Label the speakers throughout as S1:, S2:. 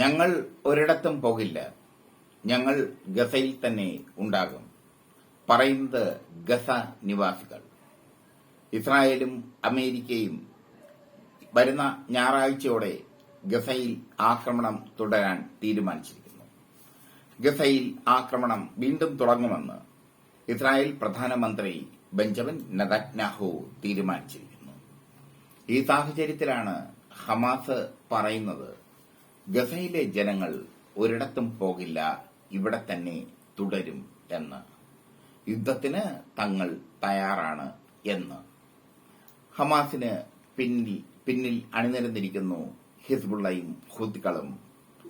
S1: ഞങ്ങൾ ഒരിടത്തും പോകില്ല. ഞങ്ങൾ ഗസയിൽ തന്നെ ഉണ്ടാകും. പറയുന്നത് ഗസ നിവാസികൾ. ഇസ്രായേലും അമേരിക്കയും വരുന്ന ഞായറാഴ്ചയോടെ ഗസയിൽ ആക്രമണം തുടരാൻ തീരുമാനിച്ചിരിക്കുന്നു. ഗസയിൽ ആക്രമണം വീണ്ടും തുടങ്ങുമെന്ന് ഇസ്രായേൽ പ്രധാനമന്ത്രി ബെഞ്ചമിൻ നെതന്യാഹു തീരുമാനിച്ചിരിക്കുന്നു. ഈ സാഹചര്യത്തിലാണ് ഹമാസ് പറയുന്നത് ഗസയിലെ ജനങ്ങൾ ഒരിടത്തും പോകില്ല ഇവിടെ തന്നെ തുടരും എന്ന്. യുദ്ധത്തിന് തങ്ങൾ തയ്യാറാണ് എന്ന്. ഹമാസിന് പിന്നിൽ പിന്നിൽ അണിനിരന്നിരിക്കുന്നു ഹിസ്ബുള്ളയും ഹുദ്കളും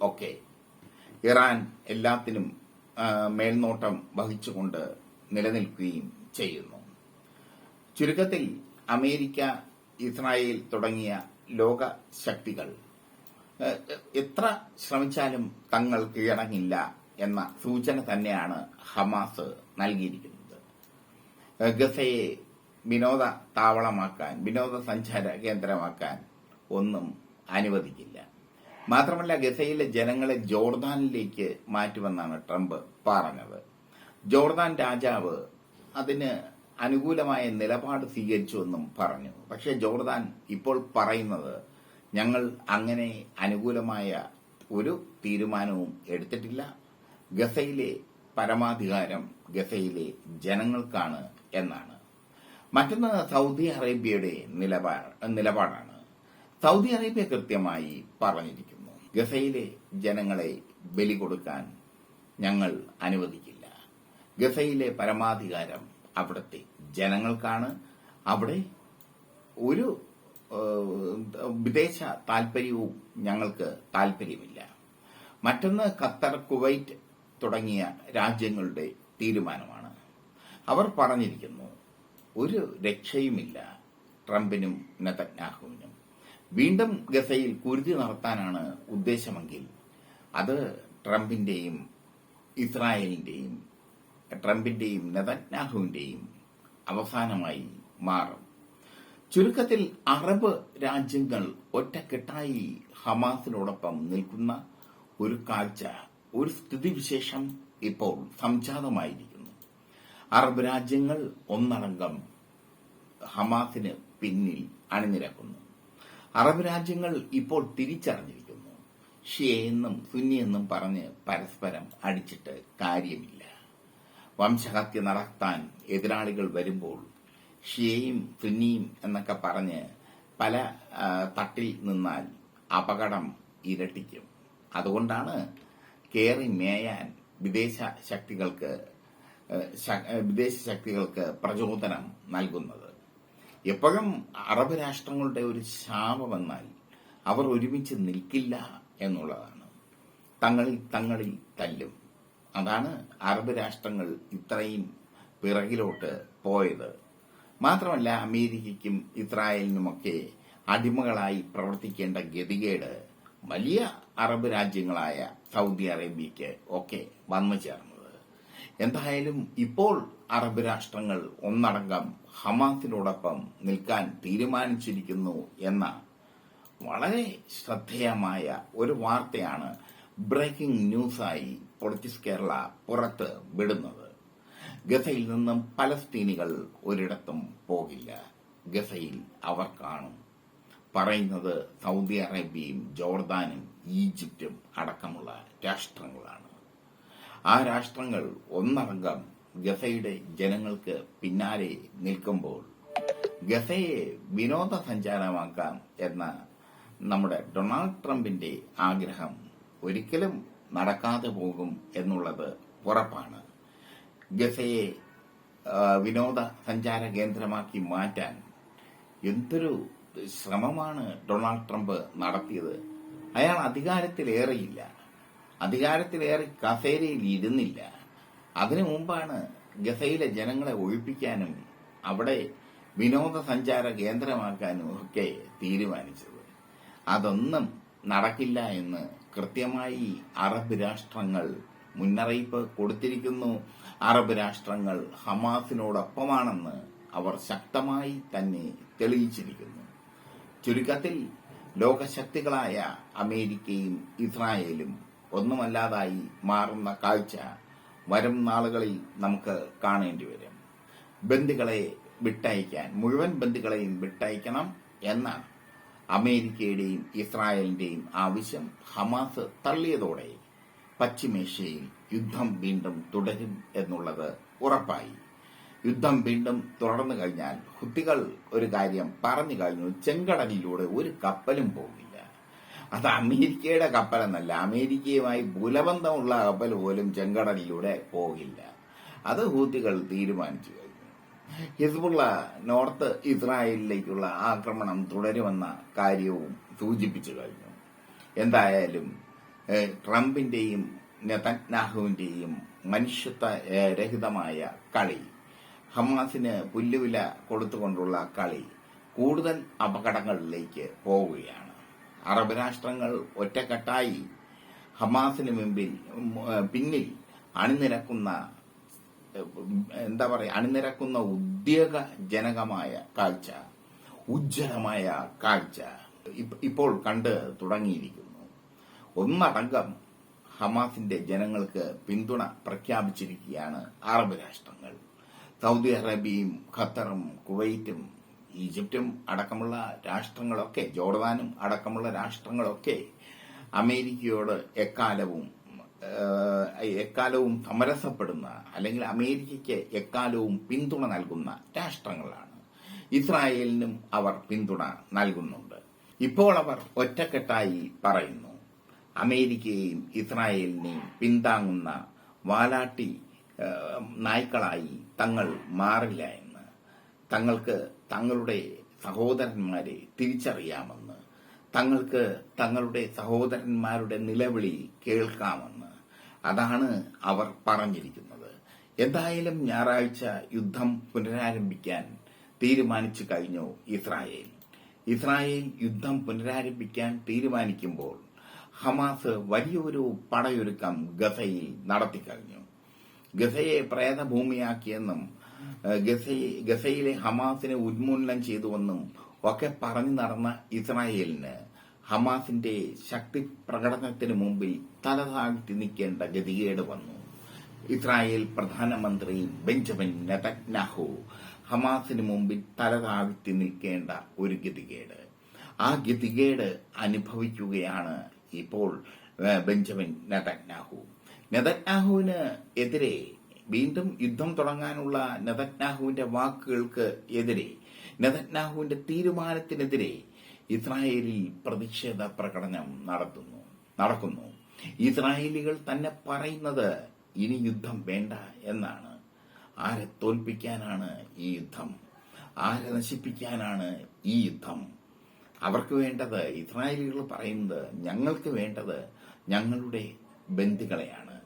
S1: ഒക്കെ. ഇറാൻ എല്ലാത്തിനും മേൽനോട്ടം വഹിച്ചുകൊണ്ട് നിലനിൽക്കുകയും ചെയ്യുന്നു. ചുരുക്കത്തിൽ അമേരിക്ക ഇസ്രായേൽ തുടങ്ങിയ ലോക ശക്തികൾ എത്ര ശ്രമിച്ചാലും തങ്ങൾ കീഴടങ്ങില്ല എന്ന സൂചന തന്നെയാണ് ഹമാസ് നൽകിയിരിക്കുന്നത്. ഗസയെ വിനോദ താവളമാക്കാൻ വിനോദസഞ്ചാര കേന്ദ്രമാക്കാൻ ഒന്നും അനുവദിക്കില്ല. മാത്രമല്ല ഗസയിലെ ജനങ്ങളെ ജോർദാനിലേക്ക് മാറ്റുമെന്നാണ് ട്രംപ് പറഞ്ഞത്. ജോർദാൻ രാജാവ് അതിന് അനുകൂലമായ നിലപാട് സ്വീകരിച്ചുവെന്നും പറഞ്ഞു. പക്ഷേ ജോർദാൻ ഇപ്പോൾ പറയുന്നത് ഞങ്ങൾ അങ്ങനെ അനുകൂലമായ ഒരു തീരുമാനവും എടുത്തിട്ടില്ല. ഗസയിലെ പരമാധികാരം ഗസയിലെ ജനങ്ങൾക്കാണ് എന്നാണ്. മറ്റൊന്ന് സൗദി അറേബ്യയുടെ നിലപാട് നിലപാടാണ്. സൗദി അറേബ്യ കൃത്യമായി പറഞ്ഞിരിക്കുന്നു. ഗസയിലെ ജനങ്ങളെ ബലി കൊടുക്കാൻ ഞങ്ങൾ അനുവദിക്കില്ല. ഗസയിലെ പരമാധികാരം അവിടുത്തെ ജനങ്ങൾക്കാണ്. അവിടെ ഒരു വിദേശ താൽപര്യവും ഞങ്ങൾക്ക് താൽപര്യമില്ല മറ്റൊന്ന് ഖത്തർ കുവൈറ്റ് തുടങ്ങിയ രാജ്യങ്ങളുടെ തീരുമാനമാണ്. അവർ പറഞ്ഞിരിക്കുന്നു ഒരു രക്ഷയുമില്ല ട്രംപിനും നെതന്യാഹുവിനും. വീണ്ടും ഗസയിൽ കുരുതി നടത്താനാണ് ഉദ്ദേശമെങ്കിൽ അത് ട്രംപിന്റെയും ഇസ്രായേലിന്റെയും ട്രംപിന്റെയും നെതന്യാഹുവിന്റെയും അവസാനമായി മാറും. ചുരുക്കത്തിൽ അറബ് രാജ്യങ്ങൾ ഒറ്റക്കെട്ടായി ഹമാസിനോടൊപ്പം നിൽക്കുന്ന ഒരു കാഴ്ച ഒരു സ്ഥിതിവിശേഷം ഇപ്പോൾ സംജാതമായിരിക്കുന്നു. അറബ് രാജ്യങ്ങൾ ഒന്നടങ്കം ഹമാസിന് പിന്നിൽ അണിനിരക്കുന്നു. അറബ് രാജ്യങ്ങൾ ഇപ്പോൾ തിരിച്ചറിഞ്ഞിരിക്കുന്നു. ഷിയെന്നും സുന്നിയെന്നും പറഞ്ഞ് പരസ്പരം അടിച്ചിട്ട് കാര്യമില്ല. വംശഹത്യ നടത്താൻ എതിരാളികൾ വരുമ്പോൾ ഷിയയും സുന്നിയും എന്നൊക്കെ പറഞ്ഞ് പല തട്ടിൽ നിന്നാൽ അപകടം ഇരട്ടിക്കും. അതുകൊണ്ടാണ് കയറി മേയാൻ വിദേശ ശക്തികൾക്ക് വിദേശ ശക്തികൾക്ക് പ്രചോദനം നൽകുന്നത്. എപ്പോഴും അറബ് രാഷ്ട്രങ്ങളുടെ ഒരു ശാപമെന്നാൽ അവർ ഒരുമിച്ച് നിൽക്കില്ല എന്നുള്ളതാണ്. തങ്ങളിൽ തങ്ങളിൽ തല്ലും. അതാണ് അറബ് രാഷ്ട്രങ്ങൾ ഇത്രയും പിറകിലോട്ട് പോയത്. മാത്രമല്ല അമേരിക്കയ്ക്കും ഇസ്രായേലിനുമൊക്കെ അടിമകളായി പ്രവർത്തിക്കേണ്ട ഗതികേട് വലിയ അറബ് രാജ്യങ്ങളായ സൗദി അറേബ്യയ്ക്ക് ഒക്കെ വന്നു ചേർന്നത്. എന്തായാലും ഇപ്പോൾ അറബ് രാഷ്ട്രങ്ങൾ ഒന്നടങ്കം ഹമാസിനോടൊപ്പം നിൽക്കാൻ തീരുമാനിച്ചിരിക്കുന്നു എന്ന വളരെ ശ്രദ്ധേയമായ ഒരു വാർത്തയാണ് ബ്രേക്കിംഗ് ന്യൂസായി പൊളിറ്റിക്സ് കേരള പുറത്ത് വിടുന്നത്. ഗസയിൽ നിന്നും പലസ്തീനികൾ ഒരിടത്തും പോകില്ല. ഗസയിൽ അവർ കാണും. പറയുന്നത് സൗദി അറേബ്യയും ജോർദാനും ഈജിപ്തും അടക്കമുള്ള രാഷ്ട്രങ്ങളാണ്. ആ രാഷ്ട്രങ്ങൾ ഒന്നടങ്കം ഗസയുടെ ജനങ്ങൾക്ക് പിന്നാലെ നിൽക്കുമ്പോൾ ഗസയെ വിനോദസഞ്ചാരമാക്കാം എന്ന നമ്മുടെ ഡൊണാൾഡ് ട്രംപിന്റെ ആഗ്രഹം ഒരിക്കലും നടക്കാതെ പോകും എന്നുള്ളത് ഉറപ്പാണ്. ഗസയെ വിനോദ സഞ്ചാര കേന്ദ്രമാക്കി മാറ്റാൻ എന്തൊരു ശ്രമമാണ് ഡൊണാൾഡ് ട്രംപ് നടത്തിയത്. അയാൾ അധികാരത്തിലേറെയില്ല. അധികാരത്തിലേറെ കസേരയിൽ ഇരുന്നില്ല. അതിനു മുമ്പാണ് ഗസയിലെ ജനങ്ങളെ ഒഴിപ്പിക്കാനും അവിടെ വിനോദസഞ്ചാര കേന്ദ്രമാക്കാനും ഒക്കെ തീരുമാനിച്ചത്. അതൊന്നും നടക്കില്ല എന്ന് കൃത്യമായി അറബ് രാഷ്ട്രങ്ങൾ മുന്നറിയിപ്പ് കൊടുത്തിരിക്കുന്നു. അറബ് രാഷ്ട്രങ്ങൾ ഹമാസിനോടൊപ്പമാണെന്ന് അവർ ശക്തമായി തന്നെ തെളിയിച്ചിരിക്കുന്നു. ചുരുക്കത്തിൽ ലോകശക്തികളായ അമേരിക്കയും ഇസ്രായേലും ഒന്നുമല്ലാതായി മാറുന്ന കാഴ്ച വരും നാളുകളിൽ നമുക്ക് കാണേണ്ടി വരും. ബന്ദികളെ വിട്ടയക്കാൻ മുഴുവൻ ബന്ദികളെയും വിട്ടയക്കണം എന്ന അമേരിക്കയുടെയും ഇസ്രായേലിന്റെയും ആവശ്യം ഹമാസ് തള്ളിയതോടെ. പശ്ചിമേഷ്യയിൽ യുദ്ധം വീണ്ടും തുടരും എന്നുള്ളത് ഉറപ്പായി. യുദ്ധം വീണ്ടും തുടർന്നു കഴിഞ്ഞാൽ കുട്ടികൾ ഒരു കാര്യം പറഞ്ഞു കഴിഞ്ഞു ചെങ്കടലിലൂടെ ഒരു കപ്പലും പോകില്ല അത് അമേരിക്കയുടെ കപ്പലെന്നല്ല അമേരിക്കയുമായി ബുലബന്ധമുള്ള കപ്പൽ പോലും ചെങ്കടലിലൂടെ പോകില്ല. അത് ഹൂത്തികൾ തീരുമാനിച്ചു കഴിഞ്ഞു. ഹിസ്ബുള്ള നോർത്ത് ഇസ്രായേലിലേക്കുള്ള ആക്രമണം തുടരുമെന്ന കാര്യവും സൂചിപ്പിച്ചു കഴിഞ്ഞു. എന്തായാലും ഏഹ്, ട്രംപിന്റെയും നെതന്യാഹുവിന്റെയും മനുഷ്യത്വ രഹിതമായ കളി. ഹമാസിന് പുല്ലുവില കൊടുത്തുകൊണ്ടുള്ള കളി കൂടുതൽ അപകടങ്ങളിലേക്ക് പോവുകയാണ്. അറബ് രാഷ്ട്രങ്ങൾ ഒറ്റക്കെട്ടായി ഹമാസിന് മുമ്പിൽ പിന്നിൽ അണിനിരക്കുന്ന എന്താ പറയുക അണിനിരക്കുന്ന ഉദ്യോഗജനകമായ കാഴ്ച ഉജ്ജ്വലമായ കാഴ്ച ഇപ്പ- ഇപ്പോൾ കണ്ട് തുടങ്ങിയിരിക്കുന്നു. ഒന്നടങ്കം ഹമാസിന്റെ ജനങ്ങൾക്ക് പിന്തുണ പ്രഖ്യാപിച്ചിരിക്കുകയാണ് അറബ് രാഷ്ട്രങ്ങൾ. സൗദി അറേബ്യയും ഖത്തറും കുവൈറ്റും ഈജിപ്തും അടക്കമുള്ള രാഷ്ട്രങ്ങളൊക്കെ ജോർദാനും അടക്കമുള്ള രാഷ്ട്രങ്ങളൊക്കെ അമേരിക്കയോട് എക്കാലവും എക്കാലവും സമരസപ്പെടുന്ന അല്ലെങ്കിൽ അമേരിക്കയ്ക്ക് എക്കാലവും പിന്തുണ നൽകുന്ന രാഷ്ട്രങ്ങളാണ്. ഇസ്രായേലിനും അവർ പിന്തുണ നൽകുന്നുണ്ട്. ഇപ്പോൾ അവർ ഒറ്റക്കെട്ടായി പറയുന്നു. അമേരിക്കയെയും ഇസ്രായേലിനെയും പിന്താങ്ങുന്ന വാലാട്ടി നായ്ക്കളായി തങ്ങൾ മാറില്ല എന്ന് തങ്ങൾക്ക് തങ്ങളുടെ സഹോദരന്മാരെ തിരിച്ചറിയാമെന്ന് തങ്ങൾക്ക് തങ്ങളുടെ സഹോദരന്മാരുടെ നിലവിളി കേൾക്കാമെന്ന് അതാണ് അവർ പറഞ്ഞിരിക്കുന്നത്. എന്തായാലും ഞായറാഴ്ച യുദ്ധം പുനരാരംഭിക്കാൻ തീരുമാനിച്ചു കഴിഞ്ഞു ഇസ്രായേൽ. ഇസ്രായേൽ യുദ്ധം പുനരാരംഭിക്കാൻ തീരുമാനിക്കുമ്പോൾ ഹമാസ് വലിയൊരു പടയൊരുക്കം ഗസയിൽ നടത്തിക്കഴിഞ്ഞു. ഗസയെ പ്രേതഭൂമിയാക്കിയെന്നും ഗസയിലെ ഹമാസിനെ ഉന്മൂലനം ചെയ്തുവെന്നും ഒക്കെ പറഞ്ഞു നടന്ന ഇസ്രായേലിന് ഹമാസിന്റെ ശക്തി പ്രകടനത്തിന് മുമ്പിൽ തല താഴ്ത്തി നിൽക്കേണ്ട ഗതികേട് വന്നു. ഇസ്രായേൽ പ്രധാനമന്ത്രി ബെഞ്ചമിൻ നെതന്യാഹു ഹമാസിന് മുമ്പിൽ തല താഴ്ത്തി നിൽക്കേണ്ട ഒരു ഗതികേട്. ആ ഗതികേട് അനുഭവിക്കുകയാണ് ഇപ്പോൾ ബെഞ്ചമിൻ നെതന്യാഹു. നെതന്യാഹുവിന് എതിരെ വീണ്ടും യുദ്ധം തുടങ്ങാനുള്ള നെതന്യാഹുവിന്റെ വാക്കുകൾക്ക് എതിരെ നെതന്യാഹുവിന്റെ തീരുമാനത്തിനെതിരെ ഇസ്രായേലിൽ പ്രതിഷേധ പ്രകടനം നടത്തുന്നു നടക്കുന്നു. ഇസ്രായേലികൾ തന്നെ പറയുന്നത് ഇനി യുദ്ധം വേണ്ട എന്നാണ്. ആരെ തോൽപ്പിക്കാനാണ് ഈ യുദ്ധം? ആരെ നശിപ്പിക്കാനാണ് ഈ യുദ്ധം? അവർക്ക് വേണ്ടത് ഇസ്രായേലികൾ പറയുന്നത് ഞങ്ങൾക്ക് വേണ്ടത് ഞങ്ങളുടെ ബന്ധുക്കളെയാണ്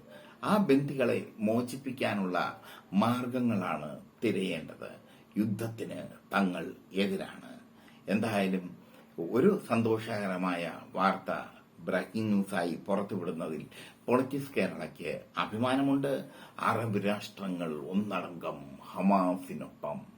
S1: ആ ബന്ധുക്കളെ മോചിപ്പിക്കാനുള്ള മാർഗങ്ങളാണ് തിരയേണ്ടത്. യുദ്ധത്തിന് തങ്ങൾ എതിരാണ്. എന്തായാലും ഒരു സന്തോഷകരമായ വാർത്ത ബ്രേക്കിംഗ് ന്യൂസായി പുറത്തുവിടുന്നതിൽ പൊളിറ്റിക്സ് കേരളയ്ക്ക് അഭിമാനമുണ്ട്. അറബ് രാഷ്ട്രങ്ങൾ ഒന്നടങ്കം ഹമാസിനൊപ്പം